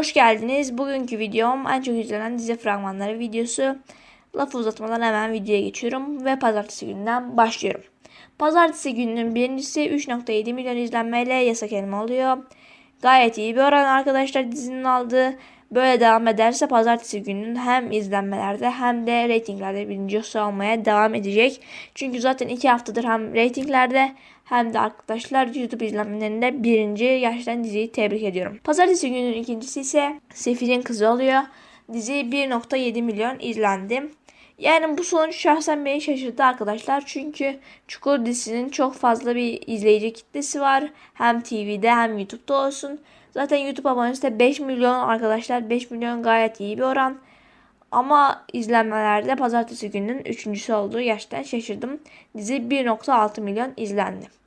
Hoş geldiniz. Bugünkü videom en çok izlenen dizi fragmanları videosu. Lafı uzatmadan hemen videoya geçiyorum ve pazartesi gününden başlıyorum. Pazartesi gününün birincisi 3.7 milyon izlenmeyle yasak elma oluyor. Gayet iyi bir oran arkadaşlar dizinin aldığı. Böyle devam ederse pazartesi gününün hem izlenmelerde hem de reytinglerde birinci almaya devam edecek. Çünkü zaten iki haftadır hem reytinglerde hem de arkadaşlar YouTube izlenmelerinde birinci gerçekten diziyi tebrik ediyorum. Pazartesi gününün ikincisi ise Sefir'in kızı oluyor. Dizi 1.7 milyon izlendi. Yani bu sonuç şahsen beni şaşırttı arkadaşlar. Çünkü Çukur dizisinin çok fazla bir izleyici kitlesi var. Hem TV'de hem YouTube'da olsun. Zaten YouTube abonesi de 5 milyon arkadaşlar. 5 milyon gayet iyi bir oran. Ama izlenmelerde pazartesi gününün üçüncüsü olduğu gerçekten şaşırdım. Dizi 1.6 milyon izlendi.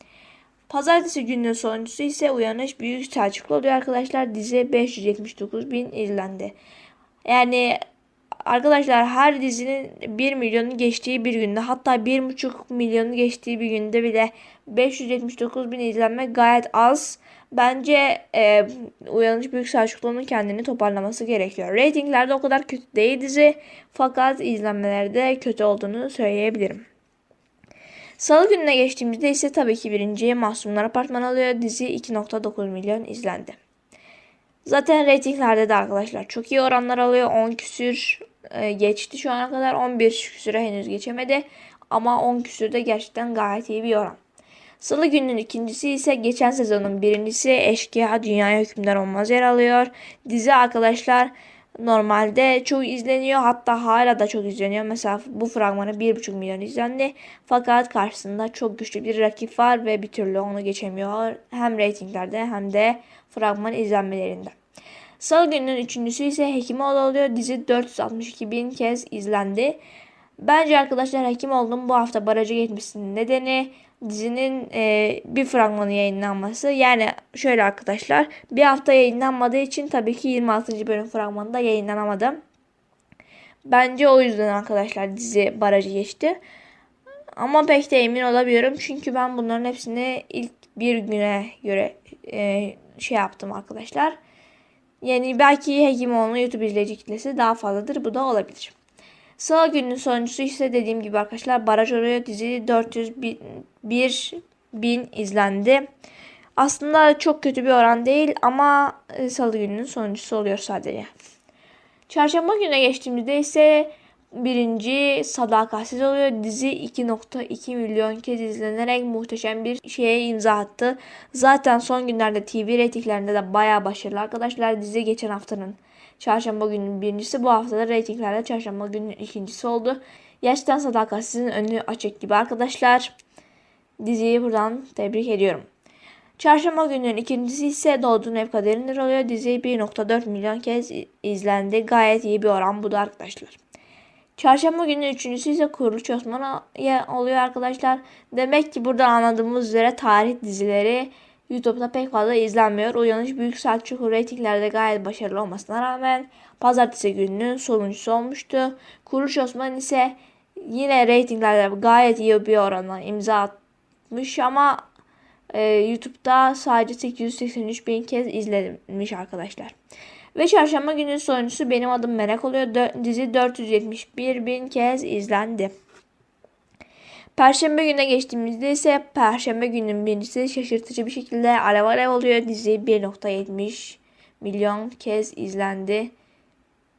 Pazartesi gününün sonuncusu ise Uyanış Büyük Selçuklu oluyor arkadaşlar. Dizi 579 bin izlendi. Yani arkadaşlar her dizinin 1 milyonu geçtiği bir günde hatta 1,5 milyonu geçtiği bir günde bile 579 bin izlenme gayet az. Bence e, Uyanış Büyük Selçuklu'nun kendini toparlaması gerekiyor. Ratinglerde o kadar kötü değil dizi fakat izlenmelerde kötü olduğunu söyleyebilirim. Salı gününe geçtiğimizde ise tabii ki birinci Mahsumlar Apartmanı alıyor. Dizi 2.9 milyon izlendi. Zaten reytinglerde de arkadaşlar çok iyi oranlar alıyor. 10 küsür e, geçti şu ana kadar. 11 küsüre henüz geçemedi. Ama 10 küsür de gerçekten gayet iyi bir oran. Salı gününün ikincisi ise geçen sezonun birincisi Eşkıya Dünyaya Hükümdar Olmaz yer alıyor. Dizi arkadaşlar normalde çok izleniyor. Hatta hala da çok izleniyor. Mesela bu fragmanı 1,5 milyon izlendi. Fakat karşısında çok güçlü bir rakip var ve bir türlü onu geçemiyor. Hem reytinglerde hem de fragman izlenmelerinde. Salı gününün üçüncüsü ise Hekimoğlu oluyor. Dizi 462 bin kez izlendi. Bence arkadaşlar Hekimoğlu'nun bu hafta baraja geçmesinin nedeni dizinin e, bir fragmanı yayınlanması. Yani şöyle arkadaşlar bir hafta yayınlanmadığı için tabii ki 26. bölüm fragmanı da yayınlanamadı. Bence o yüzden arkadaşlar dizi barajı geçti. Ama pek de emin olamıyorum. Çünkü ben bunların hepsini ilk bir güne göre e, şey yaptım arkadaşlar. Yani belki Hekimoğlu'nun YouTube izleyici kitlesi daha fazladır. Bu da olabilir. Salı günün sonuncusu ise dediğim gibi arkadaşlar Baraj Oluyor dizi 401 bin izlendi. Aslında çok kötü bir oran değil ama e, salı gününün sonuncusu oluyor sadece. Çarşamba gününe geçtiğimizde ise birinci Sadakatsiz oluyor. Dizi 2.2 milyon kez izlenerek muhteşem bir şeye imza attı. Zaten son günlerde TV reytinglerinde de bayağı başarılı arkadaşlar. Dizi geçen haftanın çarşamba gününün birincisi bu haftada reytinglerde çarşamba gününün ikincisi oldu. Gerçekten Sadakatsiz'in önü açık gibi arkadaşlar. Diziyi buradan tebrik ediyorum. Çarşamba gününün ikincisi ise Doğduğun Ev Kaderindir oluyor. Dizi 1.4 milyon kez izlendi. Gayet iyi bir oran bu da arkadaşlar. Çarşamba günü üçüncüsü ise Kuruluş Osman oluyor arkadaşlar. Demek ki burada anladığımız üzere tarih dizileri YouTube'da pek fazla izlenmiyor. Uyanış Büyük Selçuk reytinglerde gayet başarılı olmasına rağmen pazartesi gününün sonuncusu olmuştu. Kuruluş Osman ise yine reytinglerde gayet iyi bir orana imza atmış ama e, YouTube'da sadece 883 bin kez izlenmiş arkadaşlar. Ve çarşamba günün sonuncusu benim adım Merak oluyor. Dö dizi 471 bin kez izlendi. Perşembe güne geçtiğimizde ise Perşembe günün birincisi şaşırtıcı bir şekilde Alev oluyor. Dizi 1.70 milyon kez izlendi.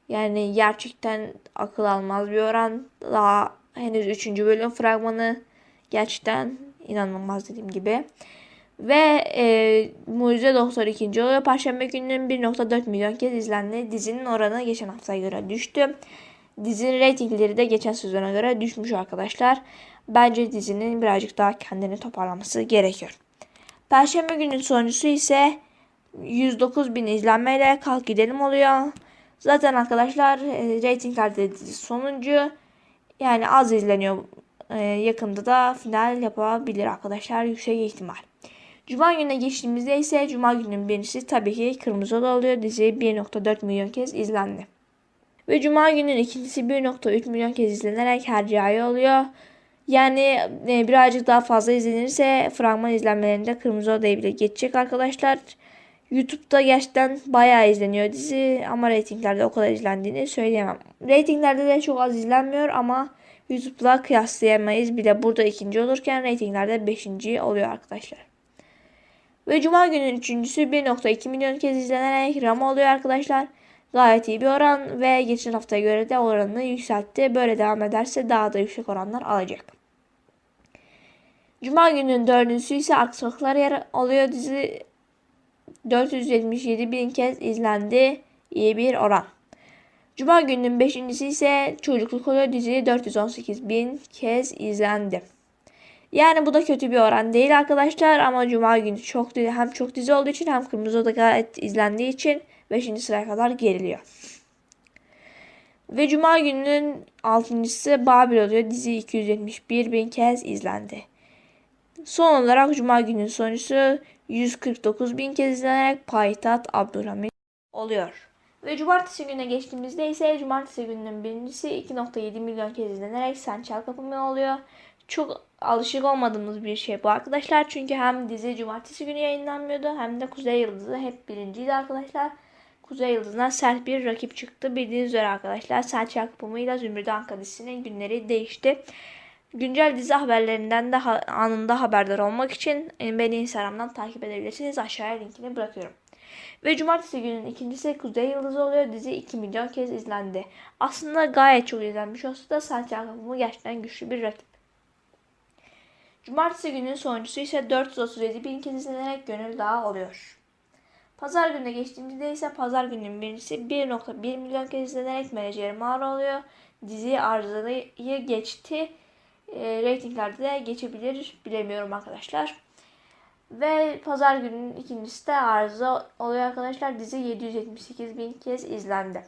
Yani gerçekten akıl almaz bir oran. Daha henüz 3. bölüm fragmanı gerçekten inanılmaz dediğim gibi. Ve e, Mucize Doktor 2. oluyor. Perşembe gününün 1.4 milyon kez izlendi. Dizinin oranı geçen haftaya göre düştü. Dizinin reytingleri de geçen sezona göre düşmüş arkadaşlar. Bence dizinin birazcık daha kendini toparlaması gerekiyor. Perşembe günün sonuncusu ise 109 bin izlenmeyle Kalk Gidelim oluyor. Zaten arkadaşlar e, reytinglerde dizi sonuncu. Yani az izleniyor. E, yakında da final yapabilir arkadaşlar. Yüksek ihtimal. Cuma gününe geçtiğimizde ise Cuma gününün birincisi tabii ki Kırmızı oluyor. Dizi 1.4 milyon kez izlendi. Ve Cuma gününün ikincisi 1.3 milyon kez izlenerek Hercai oluyor. Yani e, birazcık daha fazla izlenirse fragman izlenmelerinde Kırmızı Oda'yı bile geçecek arkadaşlar. YouTube'da gerçekten bayağı izleniyor dizi ama reytinglerde o kadar izlendiğini söyleyemem. Reytinglerde de çok az izlenmiyor ama YouTube'la kıyaslayamayız. Bir de burada ikinci olurken reytinglerde beşinci oluyor arkadaşlar. Ve Cuma günün üçüncüsü 1.2 milyon kez izlenerek Rama oluyor arkadaşlar. Gayet iyi bir oran ve geçen haftaya göre de oranını yükseltti. Böyle devam ederse daha da yüksek oranlar alacak. Cuma gününün dördüncüsü ise Arka yer alıyor. Dizi 477 bin kez izlendi. İyi bir oran. Cuma gününün beşincisi ise Çocukluk oluyor. Dizi 418 bin kez izlendi. Yani bu da kötü bir oran değil arkadaşlar ama Cuma günü çok hem çok dizi olduğu için hem Kırmızı Oda gayet izlendiği için 5. sıraya kadar geriliyor. Ve Cuma gününün 6.sı Babil oluyor. Dizi 271 bin kez izlendi. Son olarak Cuma günün sonuncusu 149 bin kez izlenerek Payitaht Abdülhamit oluyor. Ve cumartesi gününe geçtiğimizde ise cumartesi gününün birincisi 2.7 milyon kez izlenerek Sen Çal Kapımı oluyor. Çok alışık olmadığımız bir şey bu arkadaşlar. Çünkü hem dizi cumartesi günü yayınlanmıyordu hem de Kuzey Yıldızı hep birinciydi arkadaşlar. Kuzey Yıldızı'na sert bir rakip çıktı. Bildiğiniz üzere arkadaşlar Sen Çal Kapımı ile Zümrüt Anka dizisinin günleri değişti. Güncel dizi haberlerinden de anında haberdar olmak için beni Instagram'dan takip edebilirsiniz. Aşağıya linkini bırakıyorum. Ve cumartesi günün ikincisi Kuzey Yıldızı oluyor. Dizi 2 milyon kez izlendi. Aslında gayet çok izlenmiş olsa da Santiago gerçekten güçlü bir rakip. Cumartesi günün sonuncusu ise 437 bin kez izlenerek Gönül Dağı oluyor. Pazar gününe geçtiğimizde ise pazar gününün birincisi 1.1 milyon kez izlenerek Menajeri Mağara oluyor. Dizi arzayı geçti. E, reytinglerde de geçebilir bilemiyorum arkadaşlar. Ve pazar gününün ikincisi de arıza oluyor arkadaşlar. Dizi 778 bin kez izlendi.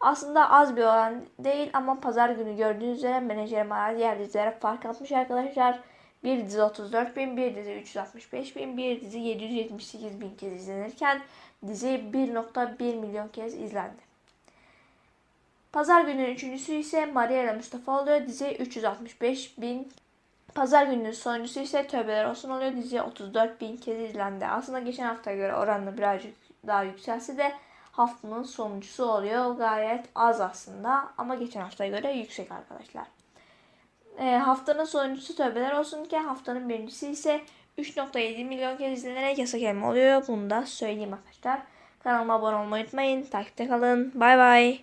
Aslında az bir oran değil ama pazar günü gördüğünüz üzere menajer Mara diğer dizilere fark atmış arkadaşlar. Bir dizi 34 bin, bir dizi 365 bin, bir dizi 778 bin kez izlenirken dizi 1.1 milyon kez izlendi. Pazar gününün üçüncüsü ise Maria ile Mustafa oluyor. Dizi 365 bin Pazar gününün sonuncusu ise Tövbeler Olsun oluyor. Dizi 34 bin kez izlendi. Aslında geçen haftaya göre oranla birazcık daha yükselse de haftanın sonuncusu oluyor. Gayet az aslında ama geçen haftaya göre yüksek arkadaşlar. E, haftanın sonuncusu Tövbeler Olsun ki haftanın birincisi ise 3.7 milyon kez izlenerek yasak elma oluyor. Bunu da söyleyeyim arkadaşlar. Kanalıma abone olmayı unutmayın. Takipte kalın. Bay bay.